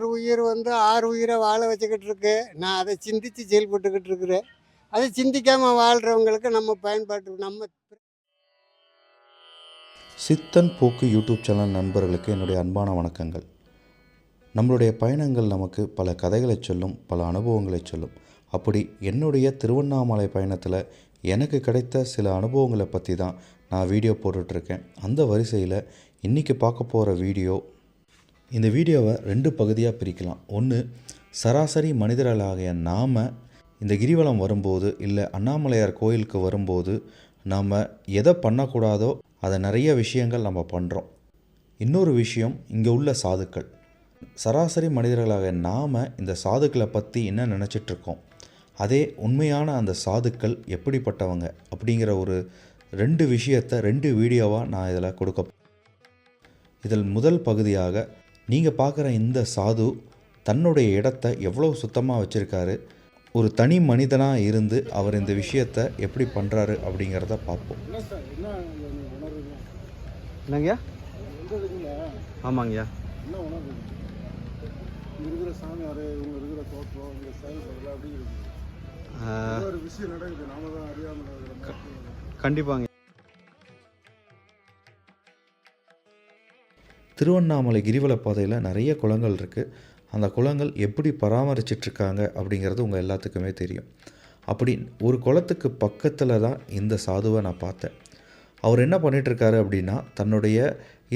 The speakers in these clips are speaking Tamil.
ஒரு உயிர் வந்து ஆறு உயிரை வாழ வச்சுக்கிட்டு இருக்கு நான் அதை சிந்தித்து செயல்பட்டுக்கிட்டு இருக்கிறேன் அதை சிந்திக்காமல் வாழ்கிறவங்களுக்கு நம்ம பயன்பாட்டு நம்ம சித்தன் போக்கு யூடியூப் சேனல் நண்பர்களுக்கு என்னுடைய அன்பான வணக்கங்கள். நம்மளுடைய பயணங்கள் நமக்கு பல கதைகளை சொல்லும் பல அனுபவங்களை சொல்லும். அப்படி என்னுடைய திருவண்ணாமலை பயணத்தில் எனக்கு கிடைத்த சில அனுபவங்களை பற்றி தான் நான் வீடியோ போட்டுட்ருக்கேன். அந்த வரிசையில் இன்றைக்கி பார்க்க போகிற வீடியோ இந்த வீடியோவை ரெண்டு பகுதியாக பிரிக்கலாம். ஒன்று சராசரி மனிதர்களாகிய நாம் இந்த கிரிவலம் வரும்போது இல்லை அண்ணாமலையார் கோயிலுக்கு வரும்போது நாம் எதை பண்ணக்கூடாதோ அதை நிறைய விஷயங்கள் நம்ம பண்ணுறோம். இன்னொரு விஷயம் இங்கே உள்ள சாதுக்கள். சராசரி மனிதர்களாக நாம் இந்த சாதுக்களை பற்றி என்ன நினச்சிட்ருக்கோம்? அதே உண்மையான அந்த சாதுக்கள் எப்படிப்பட்டவங்க அப்படிங்கிற ஒரு ரெண்டு விஷயத்தை ரெண்டு வீடியோவாக நான் இதில் கொடுக்க இதில் முதல் பகுதியாக நீங்கள் பார்க்குற இந்த சாது தன்னுடைய இடத்த எவ்வளோ சுத்தமாக வச்சுருக்காரு? ஒரு தனி மனிதனாக இருந்து அவர் இந்த விஷயத்தை எப்படி பண்ணுறாரு அப்படிங்கிறத பார்ப்போம். என்ன சார்? என்ன நீங்க உணர்றீங்க என்னங்கய்யா ஆமாங்கய்யா. என்ன உணர்றீங்க இங்க இருக்கிற சாமியார் இவங்க இருக்கிற தோற்றம் இங்க செயல்படல அப்படி இருக்கு. ஏதோ ஒரு விஷயம் நடக்குது. நாம தான் அறியாம நடக்கிற மாதிரி கண்டிப்பாங்க. திருவண்ணாமலை கிரிவல பாதையில் நிறைய குளங்கள் இருக்குது அந்த குளங்கள் எப்படி பராமரிச்சிட்ருக்காங்க அப்படிங்கிறது உங்கள் எல்லாத்துக்குமே தெரியும். அப்படி ஒரு குளத்துக்கு பக்கத்தில் தான் இந்த சாதுவை நான் பார்த்தேன். அவர் என்ன பண்ணிகிட்ருக்காரு அப்படின்னா தன்னுடைய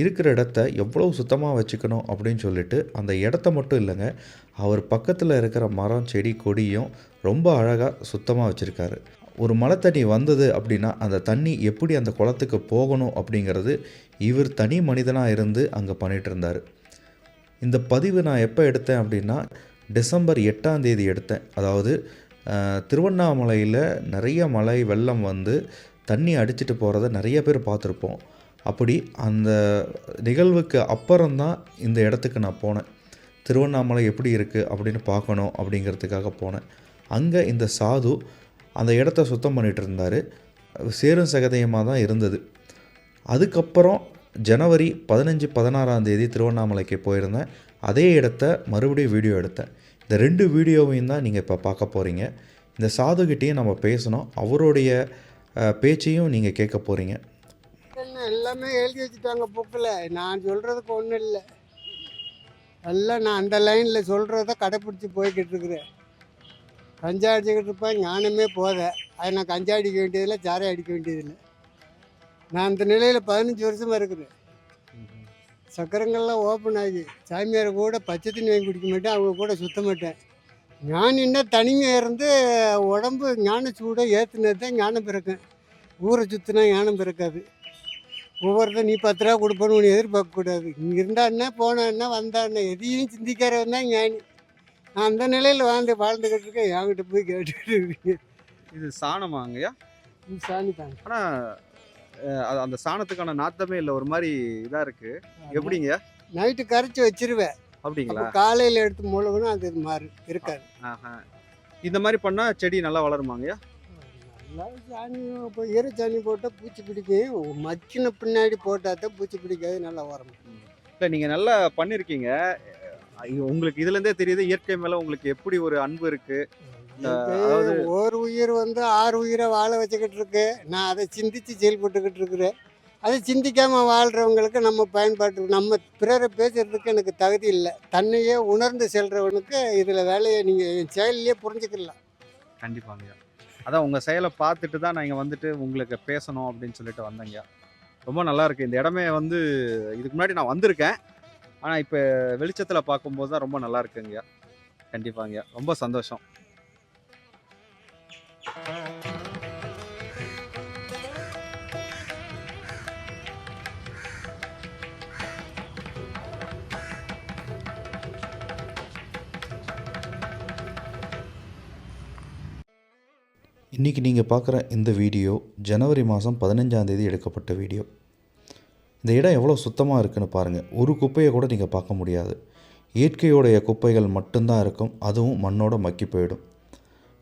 இருக்கிற இடத்த எவ்வளோ சுத்தமாக வச்சுக்கணும் அப்படின்னு சொல்லிட்டு அந்த இடத்த மட்டும் இல்லைங்க அவர் பக்கத்தில் இருக்கிற மரம் செடி கொடியும் ரொம்ப அழகாக சுத்தமாக வச்சுருக்காரு. ஒரு மழை தண்ணி வந்தது அப்படின்னா அந்த தண்ணி எப்படி அந்த குளத்துக்கு போகணும் அப்படிங்கிறது இவர் தனி மனிதனாக இருந்து அங்கே பண்ணிகிட்டு இருந்தார் இந்த பதிவு நான் எப்போ எடுத்தேன் அப்படின்னா டிசம்பர் எட்டாம் தேதி எடுத்தேன். அதாவது திருவண்ணாமலையில் நிறைய மழை வெள்ளம் வந்து தண்ணி அடிச்சிட்டு போகிறத நிறைய பேர் பார்த்துருப்போம். அப்படி அந்த நிகழ்வுக்கு அப்புறம்தான் இந்த இடத்துக்கு நான் போனேன். திருவண்ணாமலை எப்படி இருக்குது அப்படின்னு பார்க்கணும் அப்படிங்கிறதுக்காக போனேன். அங்கே இந்த சாது அந்த இடத்த சுத்தம் பண்ணிகிட்டு இருந்தார். சேரும் சகதயமாக தான் இருந்தது. அதுக்கப்புறம் ஜனவரி பதினஞ்சு பதினாறாம் தேதி திருவண்ணாமலைக்கு போயிருந்தேன். அதே இடத்த மறுபடியும் வீடியோ எடுத்தேன். இந்த ரெண்டு வீடியோவையும் தான் நீங்கள் இப்போ பார்க்க போகிறீங்க இந்த சாதுகிட்டையும் நம்ம பேசணும். அவருடைய பேச்சையும் நீங்கள் கேட்க போகிறீங்க எல்லாமே எழுதி வச்சுட்டாங்க புக்கில். நான் சொல்கிறதுக்கு ஒன்றும் இல்லை. எல்லாம் நான் அந்த லைனில் சொல்கிறத கடைப்பிடிச்சி போய்கிட்டு இருக்கிறேன். கஞ்சா அடிச்சுக்கிட்டு இருப்பேன் ஞானமே போத அது நான் கஞ்சா அடிக்க வேண்டியதில்லை சாரை அடிக்க வேண்டியதில்லை. நான் அந்த நிலையில் பதினஞ்சு வருஷமாக இருக்குது. சக்கரங்கள்லாம் ஓப்பன் ஆகி சாமியார் கூட பச்சை தண்ணி வாங்கி குடிக்க மாட்டேன் அவங்க கூட சுத்த மாட்டேன். ஞானம் என்ன தனிமையாக இருந்து உடம்பு ஞான சூடை ஏற்றுனது தான் ஞானம் பிறக்கும். ஊரை சுற்றினா ஞானம் பிறக்காது. ஒவ்வொருத்தரும் நீ பத்து ரூபா கொடுப்பேன்னு ஒன்று எதிர்பார்க்கக்கூடாது. இங்கே இருந்தா என்ன போனா என்ன வந்தா என்ன எதையும் சிந்திக்கிறவன் தான் ஞானி. அந்த நிலையில் வாழ்ந்து வாழ்ந்துக்கிட்டு இருக்கேன். என்கிட்ட போய் கேட்டுக்கிட்டு இருக்கீங்க. இது சாணமாங்கய்யா இது சாமி தாங்க ஆனால் அந்த சாணத்துக்கான நாத்தமே இல்லை. ஒரு மாதிரி இதாக இருக்கு. எப்படிங்கய்யா நைட்டு கரைச்சி வச்சிருவேன். அப்படிங்களா? அப்போ காலையில் எடுத்து முழுகணும் அது இது மாறு இருக்காது. இந்த மாதிரி பண்ணால் செடி நல்லா வளருமாங்கய்யா நல்லா சாணி இப்போ ஈர சாணி போட்டால் பூச்சி பிடிக்கும். மக்கின பின்னாடி போட்டால் தான் பூச்சி பிடிக்காது நல்லா வரும். இல்லை நீங்கள் நல்லா பண்ணியிருக்கீங்க உங்களுக்கு இதுலேருந்தே தெரியுது இயற்கை மேலே உங்களுக்கு எப்படி ஒரு அன்பு இருக்கு. அதாவது- ஒரு உயிர் வந்து ஆறு உயிரை வாழ வச்சுக்கிட்டு இருக்கு. நான் அதை சிந்தித்து செயல்பட்டுக்கிட்டு இருக்கிறேன். அதை சிந்திக்காமல் வாழ்கிறவங்களுக்கு நம்ம பயன்பாட்டு நம்ம பிறரை பேசுறதுக்கு எனக்கு தகுதி இல்லை. தன்னையே உணர்ந்து செல்றவனுக்கு இதில் வேலையை நீங்கள் என் செயலையே புரிஞ்சுக்கலாம். கண்டிப்பாங்கய்யா அதான் உங்கள் செயலை பார்த்துட்டு தான் நான் இங்கே வந்துட்டு உங்களுக்கு பேசணும் அப்படின்னு சொல்லிட்டு வந்தேங்கய்யா ரொம்ப நல்லா இருக்கு. இந்த இடமே வந்து இதுக்கு முன்னாடி நான் வந்திருக்கேன். ஆனால் இப்போ வெளிச்சத்தில் பார்க்கும்போது தான் ரொம்ப நல்லா இருக்குங்க கண்டிப்பாங்க ரொம்ப சந்தோஷம். இன்றைக்கி நீங்கள் பார்க்குற இந்த வீடியோ ஜனவரி மாதம் பதினஞ்சாந்தேதி எடுக்கப்பட்ட வீடியோ. இந்த இடம் எவ்வளோ சுத்தமாக இருக்குன்னு பாருங்கள் ஒரு குப்பையை கூட நீங்கள் பார்க்க முடியாது. இயற்கையோடைய குப்பைகள் மட்டும்தான் இருக்கும். அதுவும் மண்ணோட மக்கி போயிடும்.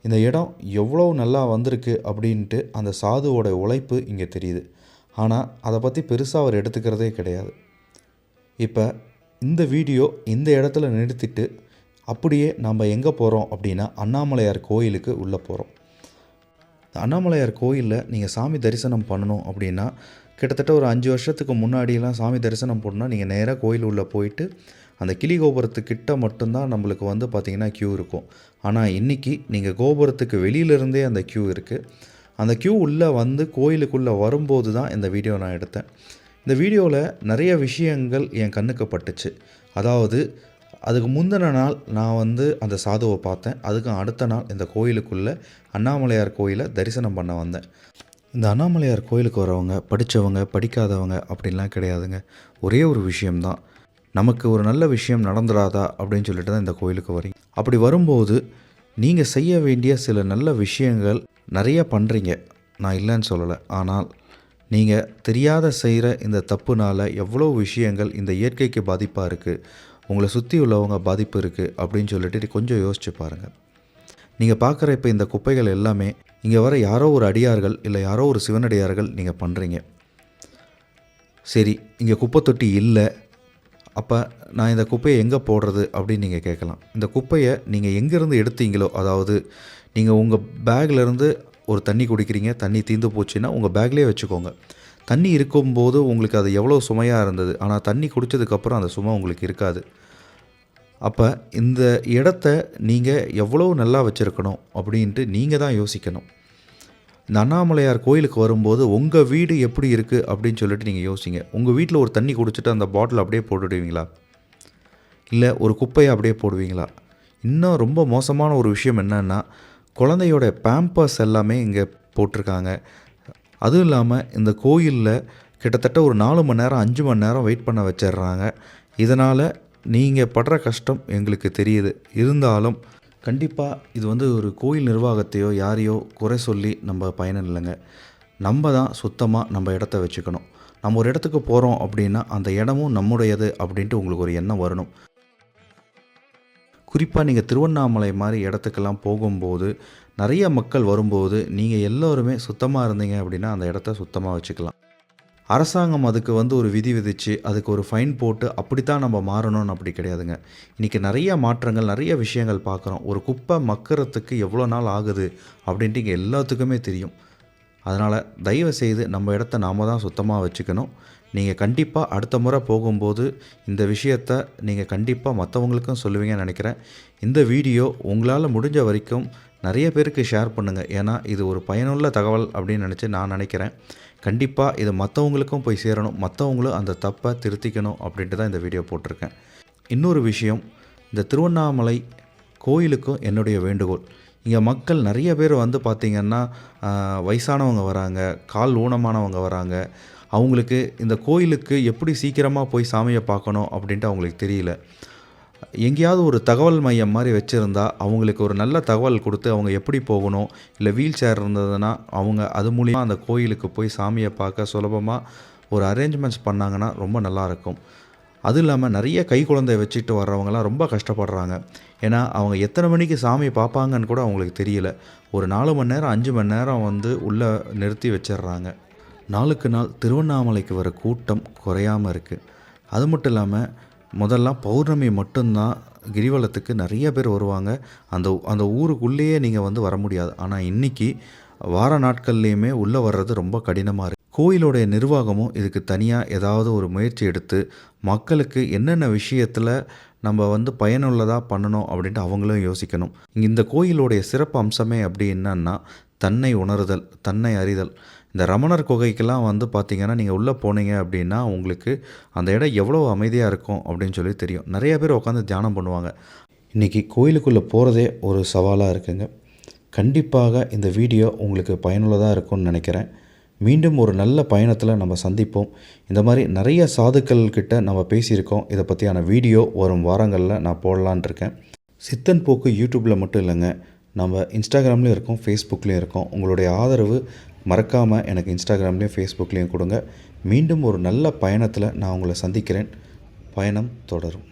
இந்த இடம் எவ்வளோ நல்லா வந்திருக்கு அப்படின்ட்டு அந்த சாதுவோட உழைப்பு இங்கே தெரியுது. ஆனால் அதை பற்றி பெருசாக அவர் எடுத்துக்கிறதே கிடையாது. இப்போ இந்த வீடியோ இந்த இடத்துல நிறுத்திட்டு அப்படியே நம்ம எங்கே போகிறோம் அப்படின்னா அண்ணாமலையார் கோயிலுக்கு உள்ளே போகிறோம் அண்ணாமலையார் கோயிலில் நீங்கள் சாமி தரிசனம் பண்ணணும் அப்படின்னா கிட்டத்தட்ட ஒரு அஞ்சு வருஷத்துக்கு முன்னாடியெல்லாம் சாமி தரிசனம் பண்ணால் நீங்கள் நேராக கோயில் உள்ளே போயிட்டு அந்த கிளி கோபுரத்துக்கிட்ட மட்டும்தான் நம்மளுக்கு வந்து பார்த்திங்கன்னா க்யூ இருக்கும். ஆனால் இன்றைக்கி நீங்கள் கோபுரத்துக்கு வெளியிலேருந்தே அந்த க்யூ இருக்குது அந்த க்யூ உள்ளே வந்து கோயிலுக்குள்ளே வரும்போது தான் இந்த வீடியோ நான் எடுத்தேன். இந்த வீடியோவில் நிறைய விஷயங்கள் என் கண்ணுக்கு பட்டுச்சு. அதாவது அதுக்கு முந்தின நாள் நான் வந்து அந்த சாதுவை பார்த்தேன். அதுக்கு அடுத்த நாள் இந்த கோயிலுக்குள்ளே அண்ணாமலையார் கோயிலை தரிசனம் பண்ண வந்தேன். இந்த அண்ணாமலையார் கோயிலுக்கு வரவங்க படித்தவங்க படிக்காதவங்க அப்படின்லாம் கிடையாதுங்க. ஒரே ஒரு விஷயம்தான். நமக்கு ஒரு நல்ல விஷயம் நடந்துடாதா அப்படின்னு சொல்லிட்டு தான் இந்த கோயிலுக்கு வரீங்க அப்படி வரும்போது நீங்கள் செய்ய வேண்டிய சில நல்ல விஷயங்கள் நிறைய பண்ணுறீங்க நான் இல்லைன்னு சொல்லலை. ஆனால் நீங்கள் தெரியாத செய்கிற இந்த தப்புனால் எவ்வளோ விஷயங்கள் இந்த இயற்கைக்கு பாதிப்பாக இருக்குது உங்களை சுற்றி உள்ளவங்க பாதிப்பு இருக்குது அப்படின்னு சொல்லிட்டு கொஞ்சம் யோசிச்சு பாருங்கள் நீங்கள் பார்க்குற இப்போ இந்த குப்பைகள் எல்லாமே இங்கே வர யாரோ ஒரு அடியார்கள் இல்லை யாரோ ஒரு சிவனடியார்கள் நீங்கள் பண்ணுறீங்க சரி இங்கே குப்பை தொட்டி இல்லை. அப்போ நான் இந்த குப்பையை எங்கே போடுறது அப்படின்னு நீங்கள் கேட்கலாம். இந்த குப்பையை நீங்கள் எங்கேருந்து எடுத்தீங்களோ அதாவது நீங்கள் உங்கள் பேக்லேருந்து ஒரு தண்ணி குடிக்கிறீங்க தண்ணி தீர்ந்து போச்சுன்னா உங்கள் பேக்லேயே வச்சுக்கோங்க. தண்ணி இருக்கும்போது உங்களுக்கு அது எவ்வளோ சுமையாக இருந்தது. ஆனால் தண்ணி குடித்ததுக்கப்புறம் அந்த சுமை உங்களுக்கு இருக்காது. அப்போ இந்த இடத்த நீங்கள் எவ்வளோ நல்லா வச்சுருக்கணும் அப்படின்ட்டு நீங்கள் தான் யோசிக்கணும். இந்த அண்ணாமலையார் கோயிலுக்கு வரும்போது உங்கள் வீடு எப்படி இருக்குது அப்படின்னு சொல்லிட்டு நீங்கள் யோசிங்க. உங்கள் வீட்டில் ஒரு தண்ணி குடிச்சிட்டு அந்த பாட்டில் அப்படியே போட்டுடுவீங்களா? இல்லை ஒரு குப்பையை அப்படியே போடுவீங்களா? இன்னும் ரொம்ப மோசமான ஒரு விஷயம் என்னென்னா குழந்தையோட பேம்பர்ஸ் எல்லாமே இங்கே போட்டிருக்காங்க. அதுவும் இல்லாமல் இந்த கோயிலில் கிட்டத்தட்ட ஒரு நாலு மணி நேரம் அஞ்சு மணி நேரம் வெயிட் பண்ண வச்சிடுறாங்க. இதனால் நீங்கள் படுற கஷ்டம் எங்களுக்கு தெரியுது. இருந்தாலும் கண்டிப்பாக இது வந்து ஒரு கோயில் நிர்வாகத்தையோ யாரையோ குறை சொல்லி நம்ம பயணம் இல்லைங்க. நம்ம தான் சுத்தமாக நம்ம இடத்த வச்சுக்கணும். நம்ம ஒரு இடத்துக்கு போகிறோம் அப்படின்னா அந்த இடமும் நம்முடையது அப்படின்ட்டு உங்களுக்கு ஒரு எண்ணம் வரணும். குறிப்பாக நீங்கள் திருவண்ணாமலை மாதிரி இடத்துக்கெல்லாம் போகும்போது நிறைய மக்கள் வரும்போது நீங்கள் எல்லோருமே சுத்தமாக இருந்தீங்க அப்படின்னா அந்த இடத்த சுத்தமாக வச்சுக்கலாம். அரசாங்கம் அதுக்கு வந்து ஒரு விதி விதித்து அதுக்கு ஒரு ஃபைன் போட்டு அப்படித்தான் நம்ம மாறணும்னு அப்படி கிடையாதுங்க. இன்றைக்கி நிறைய மாற்றங்கள் நிறைய விஷயங்கள் பார்க்குறோம். ஒரு குப்பை மக்கிறதுக்கு எவ்வளோ நாள் ஆகுது அப்படின்ட்டு இங்கே எல்லாத்துக்குமே தெரியும். அதனால் தயவு செய்து நம்ம இடத்த நாம் தான் சுத்தமாக வச்சுக்கணும். நீங்கள் கண்டிப்பாக அடுத்த முறை போகும்போது இந்த விஷயத்த நீங்கள் கண்டிப்பாக மற்றவங்களுக்கும் சொல்லுவீங்கன்னு நினைக்கிறேன். இந்த வீடியோ உங்களால் முடிஞ்ச வரைக்கும் நிறைய பேருக்கு ஷேர் பண்ணுங்கள் ஏன்னா இது ஒரு பயனுள்ள தகவல் அப்படின்னு நினச்சி நான் நினைக்கிறேன். கண்டிப்பாக இது மற்றவங்களுக்கும் போய் சேரணும். மற்றவங்களும் அந்த தப்பை திருத்திக்கணும் அப்படின்ட்டு தான் இந்த வீடியோ போட்டிருக்கேன். இன்னொரு விஷயம் இந்த திருவண்ணாமலை கோயிலுக்கும் என்னுடைய வேண்டுகோள். இங்கே மக்கள் நிறைய பேர் வந்து பார்த்திங்கன்னா வயசானவங்க வராங்க கால் ஊனமானவங்க வராங்க. அவங்களுக்கு இந்த கோயிலுக்கு எப்படி சீக்கிரமாக போய் சாமியை பார்க்கணும் அப்படின்ட்டு அவங்களுக்கு தெரியல. எங்கேயாவது ஒரு தகவல் மையம் மாதிரி வச்சுருந்தா அவங்களுக்கு ஒரு நல்ல தகவல் கொடுத்து அவங்க எப்படி போகணும்? இல்லை வீல் சேர் இருந்ததுன்னா அவங்க அது மூலிமா அந்த கோயிலுக்கு போய் சாமியை பார்க்க சுலபமாக ஒரு அரேஞ்ச்மெண்ட்ஸ் பண்ணாங்கன்னா ரொம்ப நல்லாயிருக்கும் அதுவும் இல்லாமல் நிறைய கை குழந்தை வச்சுட்டு வர்றவங்களாம் ரொம்ப கஷ்டப்படுறாங்க. ஏன்னா அவங்க எத்தனை மணிக்கு சாமி பார்ப்பாங்கன்னு கூட அவங்களுக்கு தெரியல. ஒரு நாலு மணி நேரம் அஞ்சு மணி நேரம் வந்து உள்ளே நிறுத்தி வச்சிடுறாங்க. நாளுக்கு நாள் திருவண்ணாமலைக்கு வர கூட்டம் குறையாமல் இருக்குது அது மட்டும் இல்லாமல் முதல்லாம் பௌர்ணமி மட்டும்தான் கிரிவலத்துக்கு நிறைய பேர் வருவாங்க. அந்த அந்த ஊருக்குள்ளேயே நீங்கள் வந்து வர முடியாது. ஆனால் இன்றைக்கி வார நாட்கள்லேயுமே உள்ளே வர்றது ரொம்ப கடினமாக இருக்குது கோயிலுடைய நிர்வாகமும் இதுக்கு தனியாக ஏதாவது ஒரு முயற்சி எடுத்து மக்களுக்கு என்னென்ன விஷயத்தில் நம்ம வந்து பயனுள்ளதாக பண்ணணும் அப்படின்ட்டு அவங்களும் யோசிக்கணும். இந்த கோயிலுடைய சிறப்பு அம்சமே அப்படி என்னன்னா தன்னை உணருதல் தன்னை அறிதல். இந்த ரமணர் குகைக்கெல்லாம் வந்து பார்த்திங்கன்னா நீங்கள் உள்ளே போனீங்க அப்படின்னா உங்களுக்கு அந்த இடம் எவ்வளோ அமைதியாக இருக்கும் அப்படின்னு சொல்லி தெரியும். நிறைய பேர் உட்காந்து தியானம் பண்ணுவாங்க. இன்றைக்கி கோயிலுக்குள்ளே போகிறதே ஒரு சவாலாக இருக்குங்க. கண்டிப்பாக இந்த வீடியோ உங்களுக்கு பயனுள்ளதாக இருக்கும்னு நினைக்கிறேன். மீண்டும் ஒரு நல்ல பயணத்தில் நம்ம சந்திப்போம். இந்த மாதிரி நிறைய சாதுக்கள் கிட்ட நம்ம பேசியிருக்கோம். இதை பற்றியான வீடியோ வரும் வாரங்களில் நான் போடலான் இருக்கேன். சித்தன் போக்கு யூடியூப்பில் மட்டும் இல்லைங்க. நம்ம இன்ஸ்டாகிராம்லேயும் இருக்கோம் ஃபேஸ்புக்லேயும் இருக்கோம். உங்களுடைய ஆதரவு மறக்காமல் எனக்கு இன்ஸ்டாகிராம்லேயும் ஃபேஸ்புக்லேயும் கொடுங்க. மீண்டும் ஒரு நல்ல பயணத்தில் நான் உங்களை சந்திக்கிறேன். பயணம் தொடரும்.